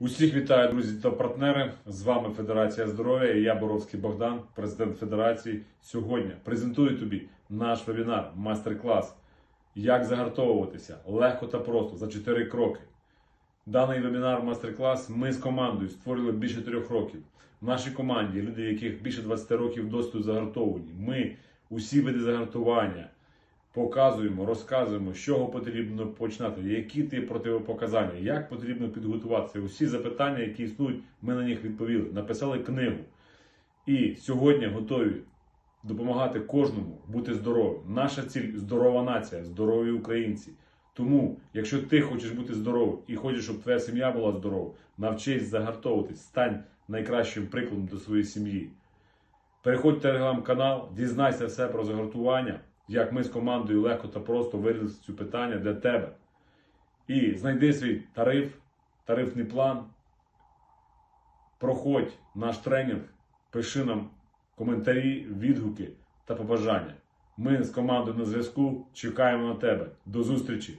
Усіх вітаю, друзі та партнери. З вами Федерація здоров'я. Я Боровський Богдан, президент Федерації. Сьогодні презентую тобі наш вебінар, майстер-клас. Як загартовуватися легко та просто за 4 кроки. Даний вебінар, майстер-клас ми з командою створили більше трьох років. В нашій команді люди, яких більше 20 років досвіду загартовані. Ми усі види загартування показуємо, розказуємо, з чого потрібно починати, які ти противопоказання, як потрібно підготуватися. Усі запитання, які існують, ми на них відповіли. Написали книгу. І сьогодні готові допомагати кожному бути здоровим. Наша ціль здорова нація, здорові українці. Тому, якщо ти хочеш бути здоровим і хочеш, щоб твоя сім'я була здорова, навчись загартовуватись, стань найкращим прикладом до своєї сім'ї. Переходь в телеграм-канал, дізнайся все про загартування, як ми з командою легко та просто вирішили цю питання для тебе. І знайди свій тариф, тарифний план. Проходь наш тренінг, пиши нам коментарі, відгуки та побажання. Ми з командою на зв'язку чекаємо на тебе. До зустрічі!